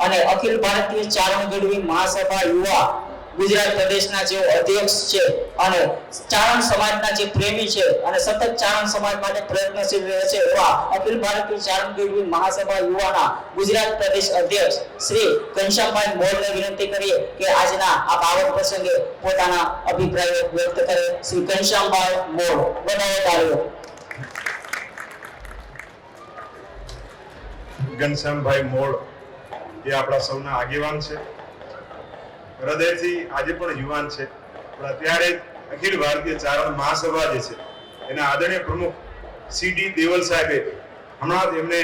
અને અખિલ ભારતીય ચારણ ગઢવી મહાસભા યુવા ગુજરાત પ્રદેશના જેઓ અધ્યક્ષ છે અને ચારણ સમાજના જે પ્રેમી છે અને સતત ચારણ સમાજ માટે પ્રયત્નશીલ રહે છે એવા અખિલ ભારતીય ચારણ ગઢવી મહાસભા યુવાના ગુજરાત પ્રદેશ અધ્યક્ષ શ્રી ઘનશ્યામભાઈ મોરને વિનંતી કરીએ કે આજના આ પાવન પ્રસંગે પોતાના અભિપ્રાયો વ્યક્ત કરે. શ્રી ઘનશ્યામભાઈ મોર, બનાવો તાળીઓ. ઘનશ્યામભાઈ મોડ એ આપણા સૌના આગેવાન છે. હૃદયથી આજે પણ યુવાન છે. પણ અત્યારે અખિલ ભારતીય ચારણ મહાસભા જે છે, એના આદરણીય પ્રમુખ સી ડી દેવલ સાહેબે હમણાં એમને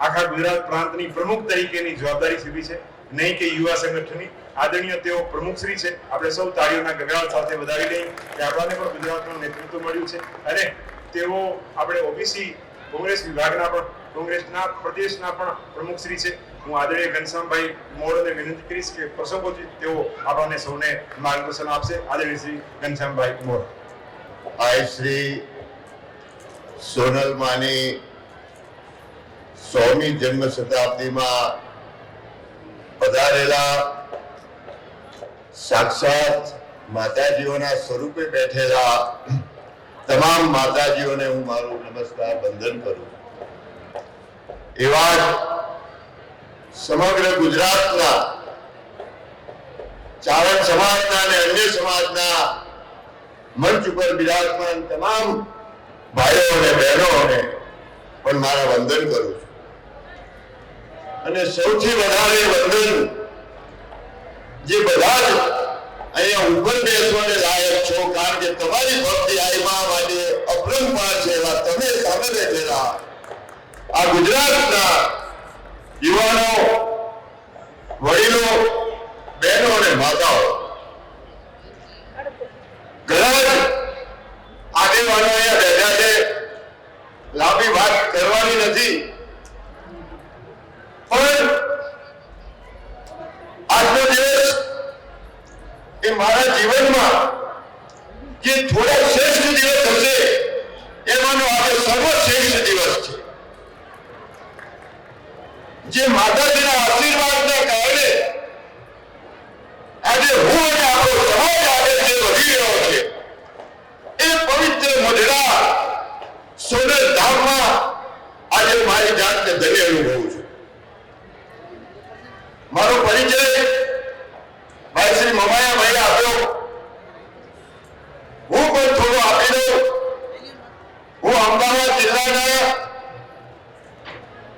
આખા ગુજરાત પ્રાંતની પ્રમુખ તરીકેની જવાબદારી સીધી છે. નહીં કે યુવા સંગઠનની. આદરણીય તેઓ પ્રમુખ શ્રી છે. આપણે સૌ તાળીઓના ગગડાટ સાથે વધાવી લઈએ કે આપણને પણ ગુજરાતનું નેતૃત્વ મળ્યું છે. અને તેઓ આપણે ઓબીસી કોંગ્રેસ વિભાગના પણ કોંગ્રેસના પ્રદેશના પણ પ્રમુખ શ્રી છે. હું આદરણીય ઘનશ્યામભાઈ મોડને વિનંતી કરીશ કે પ્રસંગોચિત તેઓ આપણને સૌને માર્ગદર્શન આપશે. આદરણીય શ્રી ઘનશ્યામભાઈ મોર. આય શ્રી સોનલ માની સોમી જન્મ શતાબ્દીમાં પધારેલા સાક્ષાત માતાજીઓના સ્વરૂપે બેઠેલા તમામ માતાજીઓને હું મારું નમસ્કાર, વંદન કરું એવા જ સમગ્ર ગુજરાતના ચારણ સમાજના અને અન્ય સમાજના મંચ ઉપર બિરાજમાન તમામ ભાઈઓ અને બહેનોને પણ મારા વંદન કરું છું. અને સૌથી વધારે વંદન જે બધા જ અહીંયા ઉપર બેસવાને લાયક છો, કારણ કે તમારી ભક્તિ આઈમાં માટે અપરંપાર છે એવા તમે સામે બેઠેલા આ ગુજરાતના યુવાનો, વડીલો, બહેનો અને માતાઓ ઘણા જ આગેવાનો અહીંયા બેઠા છે. લાંબી વાત કરવાની નથી. પણ આજનો દિવસ એ મારા જીવનમાં જે થોડા શ્રેષ્ઠ દિવસ હશે એમાંનો આજે સર્વશ્રેષ્ઠ દિવસ છે. જે માતાજીના આશીર્વાદને કારણે આજે હું અને આપણો સમાજ આજે જે વધી રહ્યો છે, એ પવિત્ર મઢડા સોનલ ધામમાં આજે મારી જાતને ધન્ય અનુભવું છું. મારો પરિચય ભાઈ શ્રી મમાયા ભાઈ આપ્યો. હું પણ થોડો આપી દઉં. હું અમદાવાદ જિલ્લાના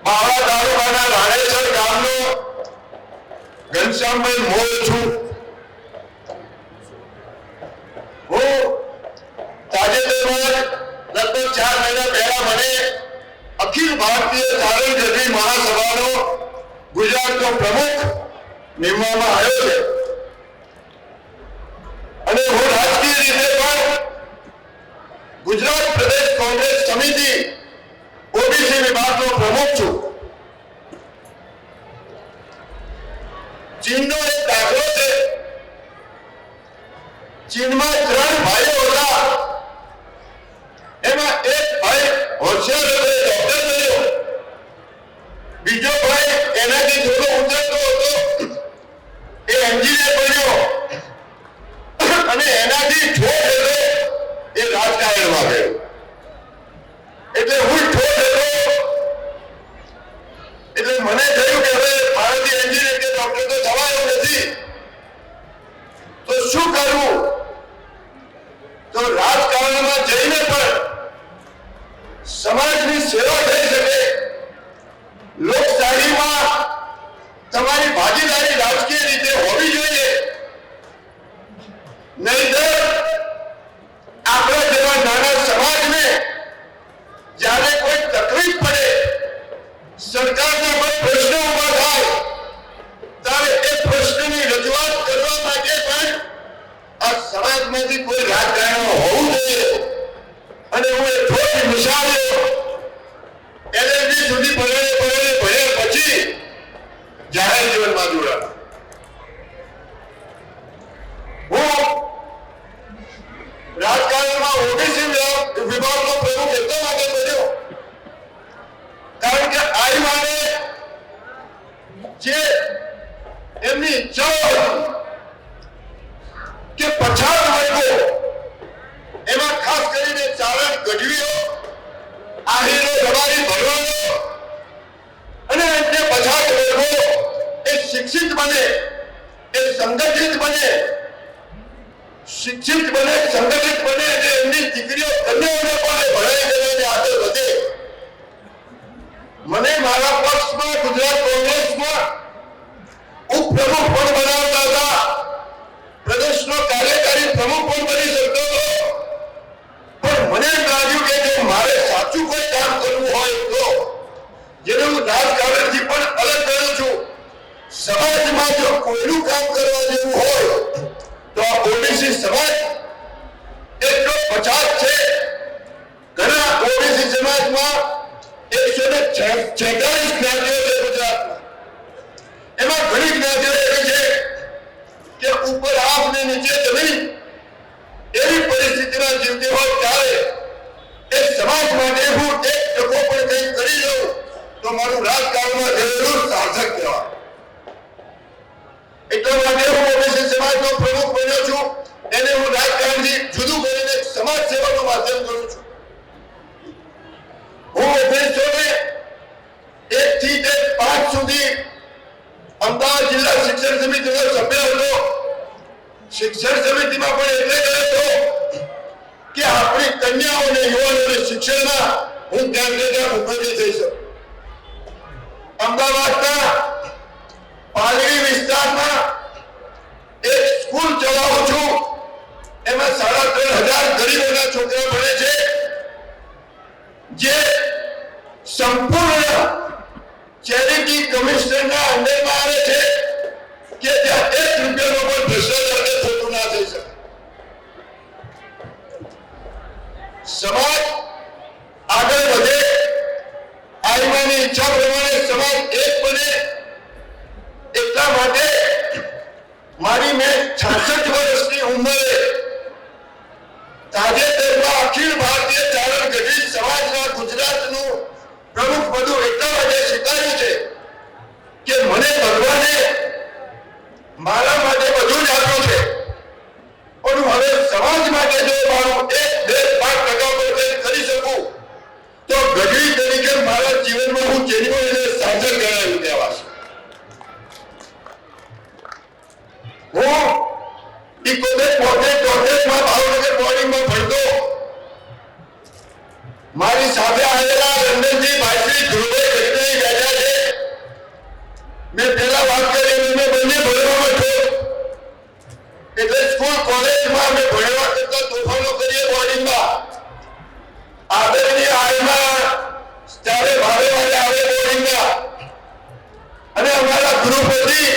બાવળા તાલુકાના રાણેસર ગામનો ઘનશ્યામભાઈ મોલ છું. લગભગ ચાર મહિના પહેલા મને અખિલ ભારતીય ચારણ જતી મહાસભાનો ગુજરાતનો પ્રમુખ નિમવામાં આવ્યો છે અને હું રાજકીય રીતે પણ ગુજરાત પ્રદેશ કોંગ્રેસ સમિતિ ઓબીસી વિભાગનો પ્રમુખ છું ચીનનો એક દાખલો છે ચીનમાં ત્રણ ભાઈઓ હતા એમાં એક ભાઈ હોશિયાર હતો એ ડોક્ટર બન્યો બીજો ભાઈ એનાથી થોડો ઉતરતો હતો એ એન્જિનિયર બન્યો અને એનાથી ઠોઠ હતો એ રાજકારણમાં ગયો એટલે હું ઠોઠ હતો એટલે મને થયું કે હવે ભારતીય એન્જિનિયર કે ડોક્ટર તો જવાયો નથી. તો શું કરવું તો રાજકારણમાં જઈને પણ સમાજની સેવા થઈ શકે લોકશાહીમાં તમારી ભાગીદારી રાજકીય રીતે હોવી જોઈએ નહીતર આપણા જેવા નાના સમાજને જ્યારે કોઈ તકલીફ પડે સરકારના કોઈ પ્રશ્નો ઊભા થાય ત્યારે એ પ્રશ્નની રજૂઆત કરવા માટે પણ આ સમાજમાંથી કોઈ રાજકારણ હોવું જોઈએ અને હું એ થોડી નિશાળીઓ એલએલબી સુધી ભણે ભણે ભણ્યા પછી જાહેર જીવનમાં જોડાયો હું રાજકારણમાં ઓબીસી વિભાગનો પ્રમુખ એટલા માટે બન્યો માને જે એમની ઈચ્છાઓ કે પછાત વર્ગો એમાં ખાસ કરીને ચારણ ગઢવીઓ, આહીરો, રબારી ભરવાનો અને અન્ય પછાત વર્ગો એ શિક્ષિત બને, એ સંગઠિત બને, શિક્ષિત બને, સંગઠિત બને અને એમની દીકરીઓ કન્યાઓને પણ ભણાઈ દેવાને આગળ વધે. મને મારા પક્ષમાં, ગુજરાત કોંગ્રેસમાં ઉપપ્રમુખ પણ બનાવતા હતા. પ્રદેશનો કાર્યકારી પ્રમુખ પણ બની શકતો હતો પણ મને એમ લાગ્યું કે જો મારે સાચું કોઈ કામ કરવું હોય તો જેને હું રાજકારણથી પણ અલગ કરું છું સમાજમાં જો કોઈનું કામ કરવા જેવું હોય તો આ ઓબીસી સમાજ એટલો પછાત છે ઘણા ઓબીસી સમાજમાં એકસો ને છેતાલીસ જ્ઞાતિઓ છે ગુજરાતમાં. એમાં ઘણી જ્ઞાતિઓ એવી છે કે ઉપર આપ ને નીચે જમીન, એવી પરિસ્થિતિમાં જીવતી હોય ત્યારે એ સમાજ માટે હું એક ટકો પણ કંઈક કરી લઉં તો મારું રાજકારણમાં રહેલું સાર્થક કહેવાય. એટલા માટે હું ઓબીસી સમાજનો પ્રમુખ બન્યો છું. એને હું રાજકારણથી જુદું કરીને સમાજ સેવાનું માધ્યમ કરું છું હું ઓગણીસો ને એક થી તે પાંચ સુધી અમદાવાદ જિલ્લા શિક્ષણ સમિતિનો સભ્ય હતો શિક્ષણ સમિતિમાં પણ એટલે ગયો હતો કે આપણી કન્યાઓને યુવાનોને શિક્ષણમાં હું દેતા મુખર્જી થઈ અમદાવાદના પાલડી વિસ્તારમાં એક સ્કૂલ ચલાવું છું. એમાં સાડા ત્રણ હજાર ગરીબોના છોકરા ભણે છે. જે સંપૂર્ણ ચેરિટી કમિશનરના અંડરમાં આવે છે કે જ્યાં એક રૂપિયાનો સમાજ આગળ વધે. આઈમાની ઈચ્છા પ્રમાણે સમાજ એક બને. એટલા માટે મારી મેં છાસઠ વર્ષની ઉંમરે તાજેતરમાં અખિલ ભારતીય ચારણ ગઢવી સમાજના ગુજરાતનું પ્રમુખ પદું એટલા માટે સ્વીકાર્યું છે કે મને ભગવાને મારા માટે બધું જ આપ્યું છે. પણ હવે સમાજ માટે જો મારું એક બે પાંચ ટકા પર કંઈક કરી શકું તો તરીકે મારા જીવનમાં હું જેની એને સાર્થક ગણાવી દેવાશે હું ઇકોતેર બોતેર ચોતેરમાં ભાવનગર બોર્ડિંગમાં ભણતો. મારી સાથે આવેલા લંડનથી ભાઈશ્રી ધ્રુવે ગઢવી બેઠા છે મેં પેલા વાત કરી અને અમારા ગ્રુપથી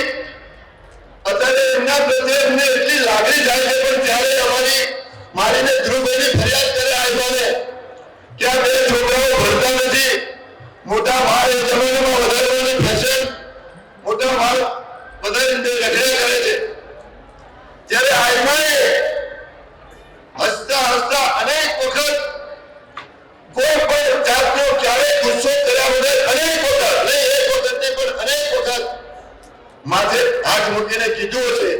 અત્યારે એમના પ્રત્યે એમને એટલી લાગણી થાય છે પણ ત્યારે અમારી મારીને ધ્રુવભાઈની ફરિયાદ કરે આયમાને કે આ બે છોકરાઓ ભણતા નથી મોટા ભાર એ જમાનામાં વધારવાની ફેશન મોટા ભાર વધારીને રખડ્યા કરે છે ત્યારે આયમાએ હસતા હસતા અનેક વખત કોઈ પણ જાતનો ક્યારેય ગુસ્સો કર્યા વગર અનેક વખત નહીં એક વખત નહીં પણ અનેક વખત માથે હાથ મૂકીને કીધું હશે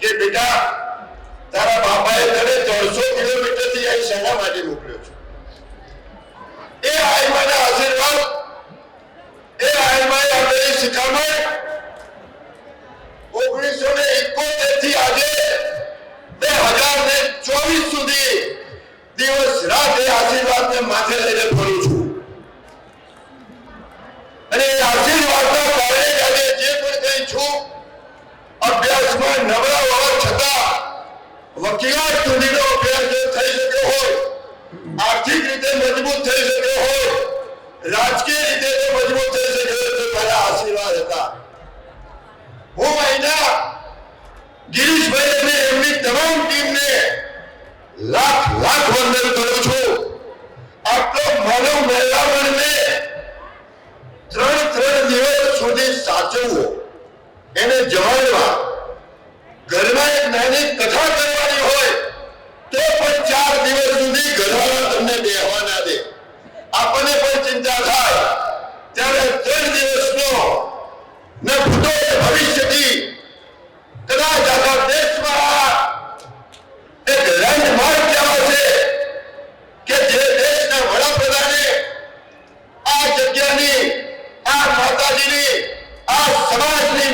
કે બેટા તારા બાપાએ તને ત્રણસો કિલોમીટરથી અહીં શેના માટે મોકલ્યો છે એ આઈમાના આશીર્વાદ એ આઈમાએ આપેલી શિખામણ ઓગણીસો ને એકોતેરથી આજે બે હજાર ને ચોવીસ સુધી દિવસ રાત એ આશીર્વાદને માથે લઈને ફરું છું અને એ આશીર્વાદના કારણે જ આજે જે પણ કંઈ છું અભ્યાસમાં નબળા હોવા છતાં વકીલાત સુધીનો અભ્યાસ થઈ શક્યો હોય, આર્થિક રીતે મજબૂત થઈ શક્યો હોય, રાજકીય રીતે જો મજબૂત થઈ શક્યો તો મારા આશીર્વાદ હતા. હું અહીંના ગિરીશભાઈ અને એમની તમામ ટીમને લાખ લાખ વંદન કરું છું. આટલો માનવ મહેલામણને ત્રણ ત્રણ દિવસ સુધી સાચવવો, એને જમાડવા ઘરમાં એક નાની કથા કરવાની હોય, તે પણ ચાર દિવસ સુધી ઘરવાળા તમને બેહવા દે. આપણને પણ ચિંતા થાય. ત્યારે ત્રણ દિવસનો ને ભવિષ્યથી કદાચ આખા દેશમાં એક રેન્ડમાર્ક કહેવાય છે કે જે દેશના વડાપ્રધાને આ જગ્યાની, આ માતાજીની, આ સમાજની